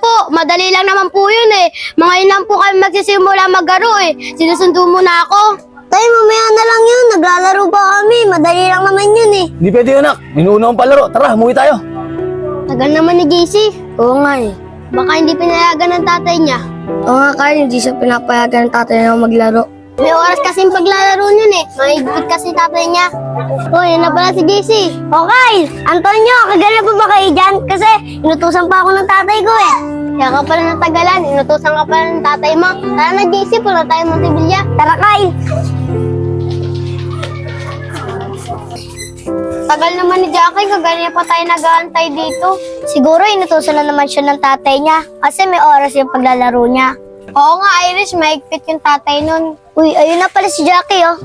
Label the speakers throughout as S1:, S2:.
S1: po, madali lang naman po yun eh. Mga yun lang po kami magsisimula maglaro eh. Sinusundo mo na ako.
S2: Tay, mamaya na lang yun. Naglalaro pa kami. Madali lang naman yun eh.
S3: Hindi pwede yun, anak. Inuuna akong palaro. Tara, umuwi tayo.
S1: Tagal naman ni JC.
S2: Oo nga eh.
S1: Baka hindi pinayagan ng tatay niya.
S2: Oo nga, Kyle. Hindi siya pinapayagan ng tatay na maglaro.
S1: May oras kasing paglalaro niyan eh. Mahigpit kasi tatay niya. Oh, yan na pala si JC.
S2: Okay, Antonio, kagala pa ba kayo dyan? Kasi inutusan pa ako ng tatay ko eh.
S1: Kaya ka pala natagalan. Inutusan ka pala ng tatay mo. Tara na JC, pula tayo Montevilla.
S2: Tara, Kyle.
S1: Tagal naman ni Jackie, kaganyan pa tayo nag-aantay dito.
S2: Siguro inutusan na naman siya ng tatay niya kasi may oras yung paglalaro niya.
S1: Oo nga, Iris, mahigpit yung tatay nun.
S2: Uy, ayun na pala si Jackie oh.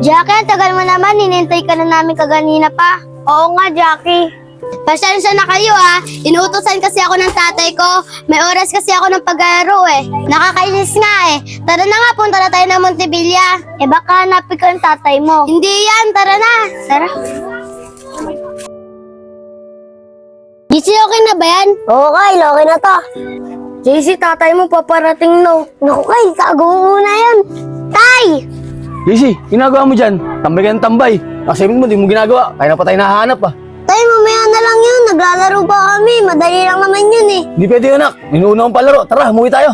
S2: Jackie, ang tagal mo naman. Hinintay ka na namin kaganina pa.
S1: Oo nga, Jackie. Pasensya na kayo ah. Inuutosan kasi ako ng tatay ko. May oras kasi ako ng paglalaro eh. Nakakainis nga eh. Tara na nga, punta na tayo ng Montevilla.
S2: Eh baka hanapin ko yung tatay mo.
S1: Hindi yan, tara na.
S2: Tara.
S1: GC, okay na ba yan?
S2: Oo, Kyle. Okay na to. JC, tatay mo paparating no. Naku. Tago mo muna yan. Tay!
S3: JC, ginagawa mo dyan. Tambay ka ng tambay. Assignment mo, di mo ginagawa. Kaya na pa tayo nahanap ah.
S2: Tay, mamaya na lang yun. Naglalaro pa kami. Madali lang naman yun eh.
S3: Hindi pwede yun, anak. Inuuna akong palaro. Tara, umuwi tayo.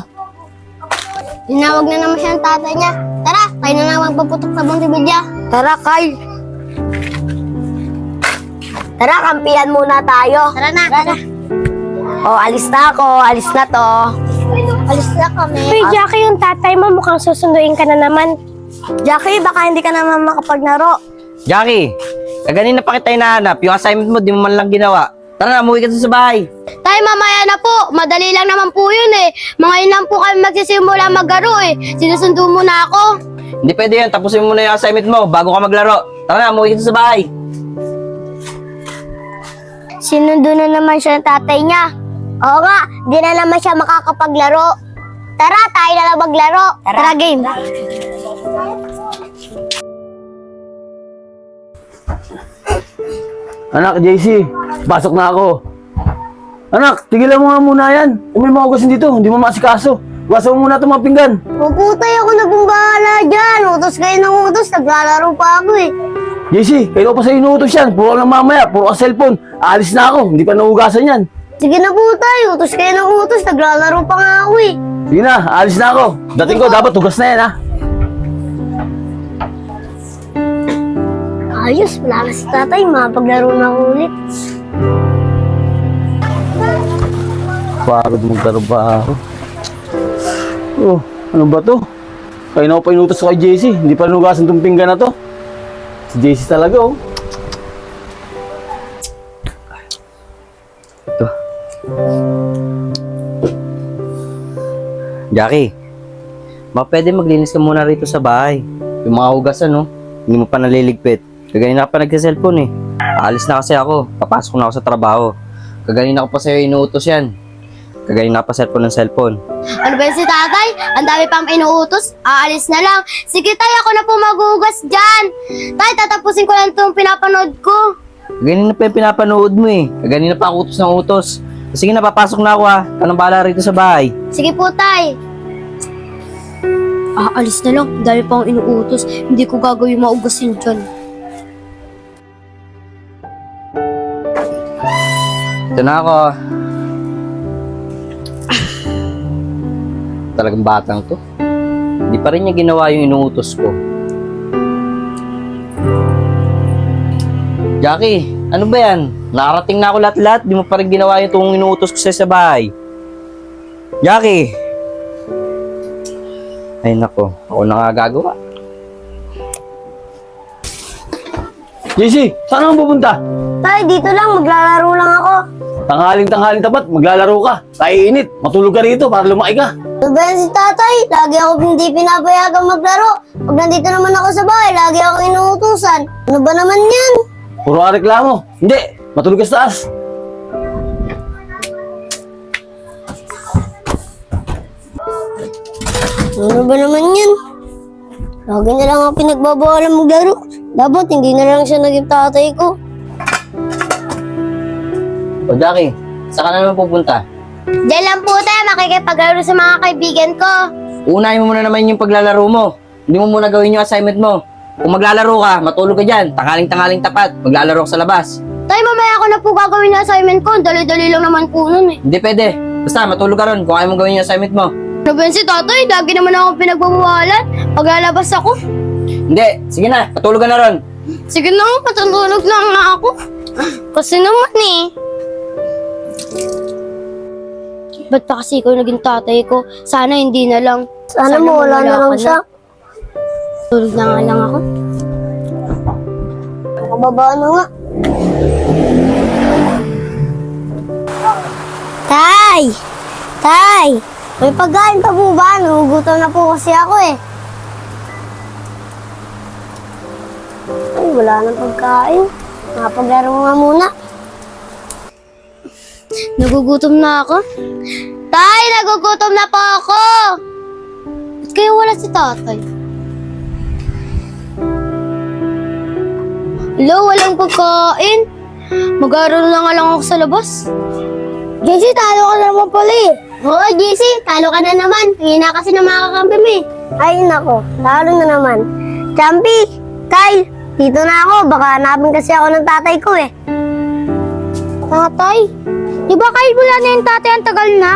S1: Tinawag na naman siya ng tatay niya. Tara, tayo na lang magpaputok sa Montevilla.
S2: Tara, Kyle. Tara, kampihan muna tayo.
S1: Tara na, tara.
S2: Oh, alis na ako. Alis na to.
S1: Alis na kami.
S2: Uy, Jackie, yung tatay mo mukhang susunduin ka na naman. Jackie, baka hindi ka naman makapaglaro.
S4: Jackie, kaganina pa kita hinahanap. Yung assignment mo, di mo man lang ginawa. Tara na, umuwi ka sa bahay.
S1: Tay, mamaya na po. Madali lang naman po yun eh. Mga yun lang po kami magsisimula maglaro eh. Sinusundo mo na ako.
S4: Hindi pwede yan. Tapusin mo na yung assignment mo bago ka maglaro. Tara na, umuwi ka sa bahay.
S2: Sinundo na naman siya ng tatay niya. Oo nga, di na naman siya makakapaglaro. Tara, tayo na lang maglaro. Tara, game.
S3: Anak, JC, pasok na ako. Anak, tigilan mo nga muna yan. Kung may mga ugasin dito, hindi mo masikaso. Wasan mo muna itong mga pinggan.
S2: Puputay ako na pong bahala dyan. Utos kayo ng utos, naglalaro pa ako eh.
S3: JC, kayo pa sa inuutos yan. Puro lang mamaya, puro ka cellphone. Aalis na ako, hindi pa naugasan yan.
S2: Sige na po tayo, utos kayo ng utos, naglalaro pa nga ako eh.
S3: Sige na, aalis na ako. Dating ko, dapat tugas na yan ha.
S2: Ayos, wala na si tatay, mapaglaro na ako ulit.
S3: Pagod magtrabaho. Oh, ano ba to? Kaya na ako pa inutos ko kay JC. Hindi pa nugasan tong pinggan na to. Si JC talaga oh.
S4: Jackie, ma pwede maglinis ka muna rito sa bahay. Yung mga hugasan, no? Hindi mo pa naliligpit. Kaganina ka pa nagsa-cellphone eh. Aalis na kasi ako. Papasok na ako sa trabaho. Kaganina ko pa sa'yo inuutos yan. Kaganina ka pa cellphone ng cellphone.
S1: Ano ba yun si tatay? Ang dami pang inuutos. Aalis na lang. Sige tay, ako na po magugas dyan. Tay, tatapusin ko lang itong pinapanood ko.
S4: Ganina pa yung pinapanood mo eh. Kaganina pa ako utos ng utos. Sige na, papasok na ako ah. Kanang bala rito sa bahay.
S1: Sige po tay. Aalis na lang. Ang dami pang inuutos. Hindi ko gagawin maugasin dyan.
S4: Ito na ako. Talagang batang to. Hindi pa rin niya ginawa yung inuutos ko. Jackie, ano ba yan? Nakarating na ako lahat-lahat. Di mo pa rin ginawa yung itong inuutos ko sa'yo sa bahay. Jackie! Ay nako, ako na nga gagawa.
S3: JC, saan ako pupunta?
S2: Tay, dito lang, maglalaro lang ako.
S3: Tanghaling tanghaling tapat, maglalaro ka. Tayo init, matulog ka rito para lumaki ka.
S2: Ano ba yan si tatay? Lagi ako hindi pinapayagang maglaro. Pag nandito naman ako sa bahay, lagi ako inuutusan. Ano ba naman yan?
S3: Puro ka reklamo. Hindi, matulog ka sa taas.
S2: Ano ba naman yan? Lagi na lang ako pinagbabawalan maglaro. Dapat hindi na lang siya naging tatay ko.
S4: O Jackie, saan ka na naman pupunta?
S1: Diyan lang po tayo makikipaglaro sa mga kaibigan ko.
S4: Unahin mo muna naman yung paglalaro mo. Hindi mo muna gawin yung assignment mo. Kung maglalaro ka, matulog ka dyan. Tangaling-tangaling tapat. Maglalaro ka sa labas.
S1: Tay, mamaya ko na po gagawin yung assignment ko. Dali-dali lang naman po nun eh.
S4: Hindi pwede. Basta, matulog ka ron kung ayaw mo gawin yung assignment mo.
S1: Ano ba yun si tatay? Lagi naman ako pinagbabawalan. Paglalabas ako.
S4: Hindi. Sige na, matulog ka na ron.
S1: Sige na nga, patulog lang nga ako. Kasi naman eh. Ba't pa kasi ikaw naging tatay ko? Sana hindi na lang.
S2: Sana mawala na lang
S1: ka
S2: siya.
S1: Tulog na nga lang ako.
S2: Nakababa na nga. Tay! Tay! May pagkain pa po ba? Nagugutom na po kasi ako eh. Ay, wala nang pagkain. Napaglaro nga muna.
S1: Nagugutom na ako. Tay, nagugutom na po ako! Ba't kaya wala si tatay? Hello, walang pagkain. Mag-aaral na nga lang ako sa labas.
S2: JC, talo ka na naman pala eh.
S1: Oo, JC, talo ka na naman. Hina kasi na mga kakampi mo eh.
S2: Ay, nako. Talo na naman. Champi! Kyle! Dito na ako. Baka hanapin kasi ako ng tatay ko eh.
S1: Tatay? Di ba kahit wala na yung tatay ang tagal na?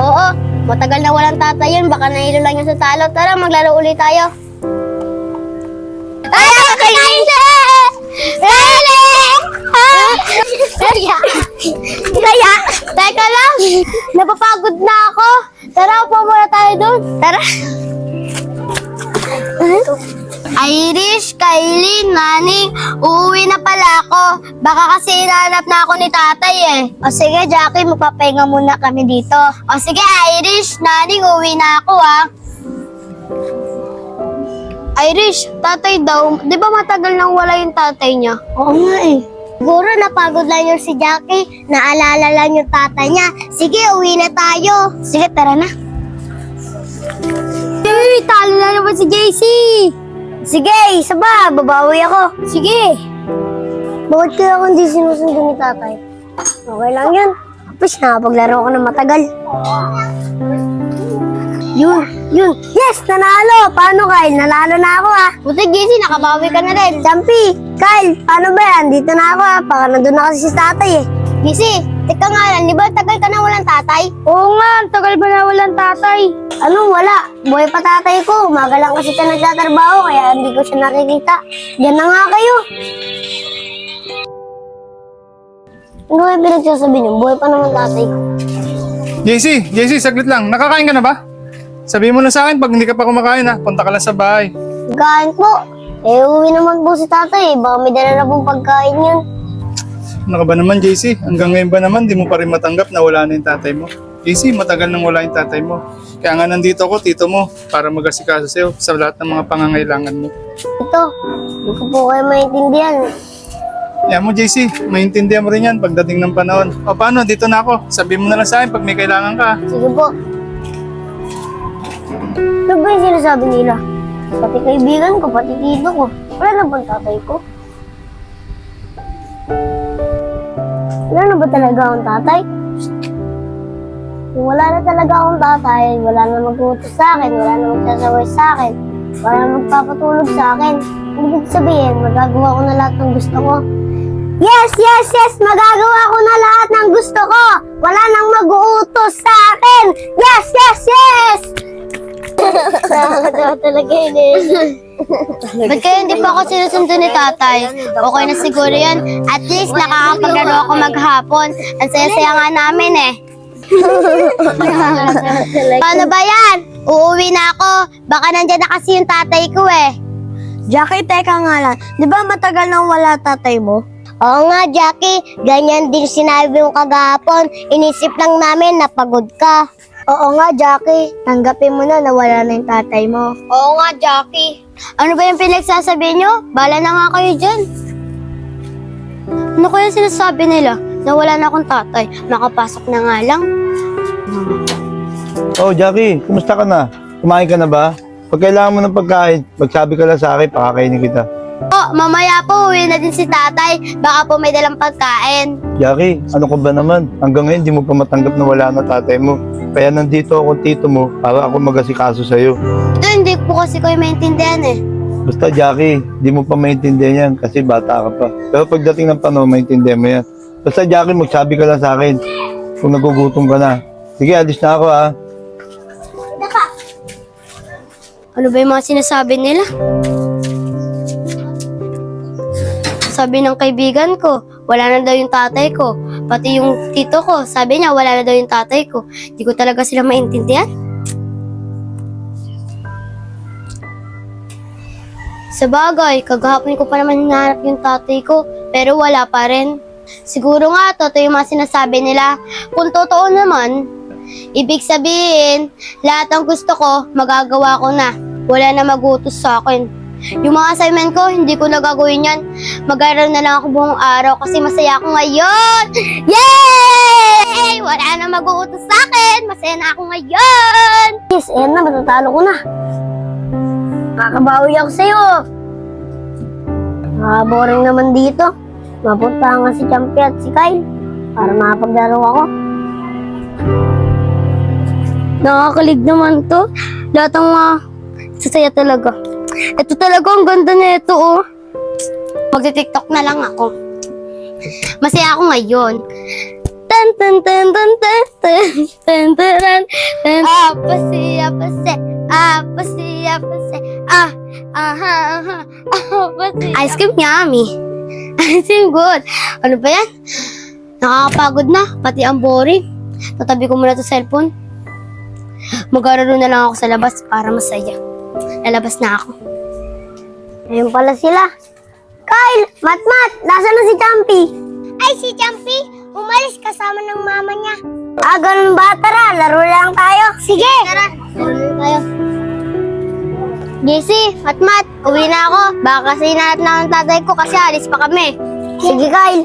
S1: Oo, matagal na walang tatay yun. Baka nahilo lang yun sa talo. Tara, maglaro ulit tayo. Ay, kakain siya! Really? Kaya? Kaya? Teka lang, napapagod na ako. Tara, upo muna tayo doon. Tara. Irish, Kylie, Naning, uuwi na pala ako. Baka kasi hinahanap na ako ni tatay eh.
S2: O sige, Jackie. Magpapahinga muna kami dito.
S1: O sige, Irish, Naning, uuwi na ako ah. Irish, tatay daw, di ba matagal nang wala yung tatay niya?
S2: Oo nga eh. Siguro napagod lang yung si Jackie. Naalala lang yung tatay niya. Sige, uwi na tayo. Sige, tara na.
S1: Uy, talo na naman si JC.
S2: Sige, isa ba? Babawi ako.
S1: Sige.
S2: Bakit kaya ako hindi sinusundo ni tatay? Okay lang yun. Tapos nakapaglaro ako ng matagal. Yun, yun. Yes, nanalo! Paano, Kyle? Nanalo na ako, ah.
S1: Buti JC, nakabawi ka na rin.
S2: Champi, Kyle, paano ba yan? Dito na ako, ah. Baka nandun na kasi si tatay, eh.
S1: JC, teka nga lang, di ba tagal ka na walang tatay?
S2: Oo nga, tagal ba na walang tatay? Anong wala? Buhay pa tatay ko. Umaga lang kasi siya nagtatrabaho, kaya hindi ko siya nakikita. Diyan na nga kayo. Ano kayo pinagsasabi niyo? Buhay pa naman tatay ko.
S5: JC, JC, saglit lang. Nakakain ka na ba? Sabihin mo na sa akin pag hindi ka pa kumakain ha. Punta ka lang sa bahay.
S2: Pagkain po. Eh, uwi naman po si tatay. eh. Baka may dala na pong pagkain yun.
S5: Ano ka ba naman, JC? Hanggang ngayon ba naman, di mo pa rin matanggap na wala na yung tatay mo? JC, matagal nang wala yung tatay mo. Kaya nga nandito ako, tito mo, para mag-asikaso sa'yo sa lahat ng mga pangangailangan mo.
S2: Ito, hindi ko po kayo maintindihan.
S5: Kaya mo, JC, maintindihan mo rin yan pagdating ng panahon. O paano, dito na ako. Sabihin mo na lang sa akin pag may kailangan ka.
S2: Sige po. Ano ba yung sinasabi nila? Pati kaibigan ko, pati tito ko. Wala na bang tatay ko? Wala na ba talaga akong tatay? Kung wala na talaga akong tatay, wala na mag-uutos sa akin, wala na magsasaway sa akin, wala na magpapatulog sa akin. Ibig sabihin, magagawa ko na lahat ng gusto ko. Yes, yes, yes! Magagawa ko na lahat ng gusto ko! Wala nang mag-uutos sa akin! Yes, yes, yes! Nakakatawa talaga yun eh.
S1: Ba't kaya hindi pa ako sinusundo ni tatay? Okay na siguro yan. At least nakakapaglaro ako maghapon. Ang saya-saya nga namin eh. Paano ba yan? Uuwi na ako. Baka nandyan na kasi yung tatay ko eh.
S2: Jackie, teka nga lang. Di ba matagal nang wala tatay mo? Oo nga, Jackie. Ganyan din sinabi mo kagahapon. Inisip lang namin na pagod ka. Oo nga, Jackie. Tanggapin mo na na wala na yung tatay mo.
S1: Oo nga, Jackie. Ano ba yung pinagsasabi nyo? Bala na nga kayo dyan. Ano kaya sinasabi nila? Na wala na akong tatay. Makapasok na nga lang.
S6: Oh, Jackie, kumusta ka na? Kumain ka na ba? Pag kailangan mo ng pagkain, magsabi ka lang sa akin, pakakainin kita.
S1: Po, mamaya po uwi na din si tatay. Baka po may dalang pagkain.
S6: Jackie, ano ka ba naman? Hanggang ngayon, di mo pa matanggap na wala na tatay mo. Kaya nandito ako tito mo para ako mag-asikaso sa'yo.
S1: Ito, hindi po kasi ko maintindihan eh.
S6: Basta Jackie, di mo pa maintindihan yan kasi bata ka pa. Pero pagdating ng panahon, maintindihan mo yan. Basta Jackie, magsabi ka lang sa akin kung nagugutom ka na. Sige, alis na ako ha.
S1: Ano ba yung mga sinasabi nila? Sabi ng kaibigan ko, wala na daw yung tatay ko. Pati yung tito ko, sabi niya wala na daw yung tatay ko. Di ko talaga sila maintindihan. Sa bagay, kagahapon ko pa naman hinahanap yung tatay ko, pero wala pa rin. Siguro nga, totoo yung mga sinasabi nila. Kung totoo naman, ibig sabihin, lahat ng gusto ko, magagawa ko na. Wala na magutos sa akin. Yung mga assignment ko, hindi ko na gagawin yan. Mag-aaral na lang ako buong araw kasi masaya ako ngayon! Yay! Wala na mag-uutos sa akin! Masaya na ako ngayon!
S2: Yes, ayan na, matatalo ko na. Kakabawi ako sa'yo. Nakaka-boring naman dito. Mapunta nga si Champi at si Kyle para makapaglaro ako.
S1: Nakakalig naman to. Lahat ng mga sasaya talaga. Ito talaga, ang ganda na ito, oh. Magti-tiktok na lang ako. Masaya ako ngayon. Tan tan tan tan tan tan tan tan tan tan Apa siya pase Apa siya pase Ah Aha aha Apa siya Ice cream yummy Ice cream good Ano ba yan? Nakakapagod na Pati ang boring Tatabi ko muna to cellphone Mag-araro na lang ako sa labas para masaya. Lalabas na ako.
S2: Ayun pala sila. Kyle! Matmat! Nasaan na si Champi?
S1: Ay, si Jumpy! Umalis kasama ng mama niya.
S2: Ah, ganun ba? Tara, laro lang tayo.
S1: Sige! Tara, laro tayo. JC, Matmat, uwi na ako. Baka kasi hinahanap na ng tatay ko kasi alis pa kami.
S2: Sige, Kyle.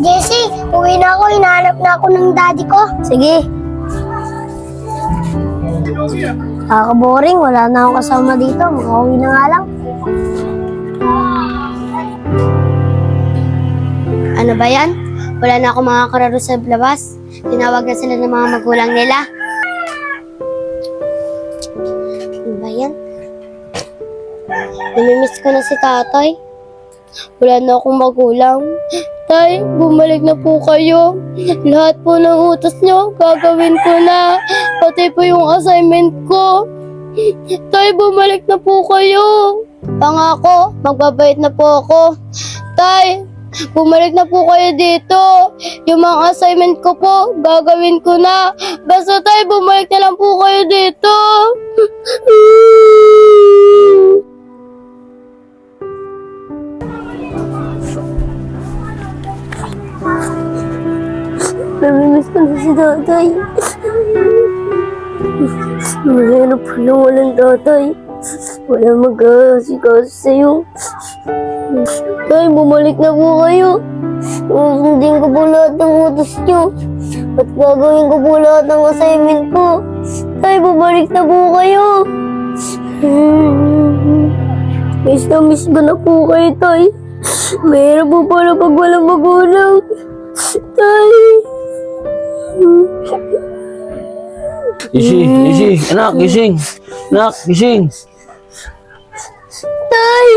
S1: JC, uwi na ako. Hinahanap na ako ng daddy ko.
S2: Sige. Kaka-boring, wala na akong kasama dito. Makauwi na nga lang.
S1: Ano ba yan? Wala na ako makakararo sa labas. Tinawag na sila ng mga magulang nila. Ano ba yan? Namimiss ko na si tatay. Wala na akong magulang. Tay, bumalik na po kayo. Lahat po ng utos nyo, gagawin ko na. Pati po yung assignment ko. Tay, bumalik na po kayo. Pangako, magbabait na po ako. Tay, bumalik na po kayo dito. Yung mga assignment ko po, gagawin ko na. Basta tay, bumalik na lang po kayo dito.
S2: Namimiss ko na si tatay. Mahirap pala walang tatay. Wala mag-aasikaso sa'yo.
S1: Tay, bumalik na po kayo.
S2: Susundin ko po lahat ng utos nyo. At gagawin ko po lahat ng assignment ko.
S1: Tay, bumalik na po kayo. Miss na miss ko na po kayo, Tay. Mahirap po pala pag walang magulang. Tay.
S3: Isi, Isi, anak, gising. Anak, gising.
S1: Tay!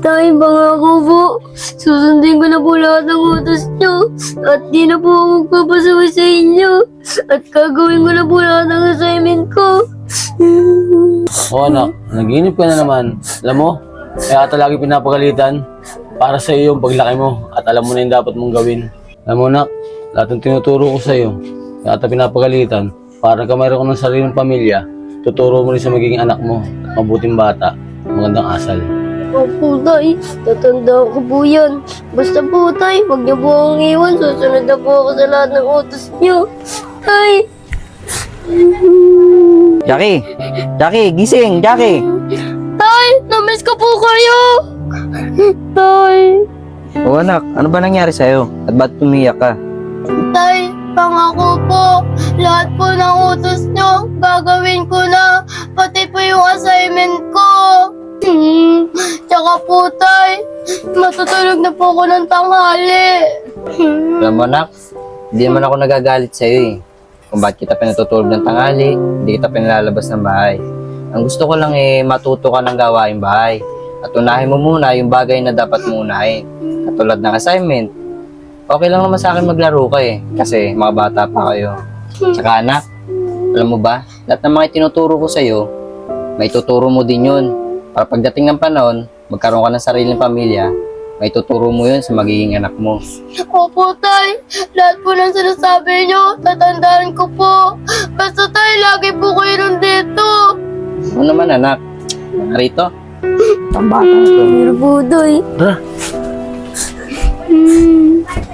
S1: Tay, pangako po. Susundin ko na po lahat ng utos nyo. At di na po ako magpapasaway sa inyo. At gagawin ko na po lahat ng assignment ko.
S3: O anak, naginip ka na naman. Alam mo, kaya ata lagi pinapagalitan para sa iyo yung paglaki mo at alam mo na yung dapat mong gawin. Alam mo nak, lahat ng tinuturo ko sa iyo, kaya ata pinapagalitan para ka mayroon ng sariling pamilya, tuturo mo rin sa magiging anak mo mabuting bata, magandang asal.
S1: Opo, Tay. Tatandaan ko po yan. Basta po, Tay. Huwag niyo po akong iwan. Susunod na po ako sa lahat ng utos niyo. Tay!
S4: Jackie! Jackie, gising! Jackie!
S1: Tay! Namiss ko po kayo! Tay!
S4: O anak, ano ba nangyari sa'yo? At ba't tumiyak ka?
S1: Tay! Pangako po, lahat po ng utos nyo, gagawin ko na. Pati po yung assignment ko. Hmm, tsaka po, tay, matutulog na po ako ng tanghali. Hmm.
S4: Alam mo, anak, hindi naman ako nagagalit sa'yo eh. Kung bakit kita pinatutulog ng tanghali, hindi kita pinalalabas ng bahay. Ang gusto ko lang eh, matuto ka ng gawaing bahay. At unahin mo muna yung bagay na dapat mo unahin. Katulad ng assignment. Okay lang naman sa akin maglaro ka eh. Kasi mga bata pa kayo. Tsaka anak, alam mo ba, lahat ng mga tinuturo ko sa'yo, may tuturo mo din yun. Para pagdating ng panahon, magkaroon ka ng sariling pamilya, may tuturo mo yun sa magiging anak mo.
S1: Opo, tay. Lahat po ng sinasabi nyo, tatandaan ko po. Basta tay, lagi po kayo nandito.
S4: Ano naman anak? Narito? Ang bata ito.
S1: Pero Budoy.
S3: Tara.
S1: Hmm.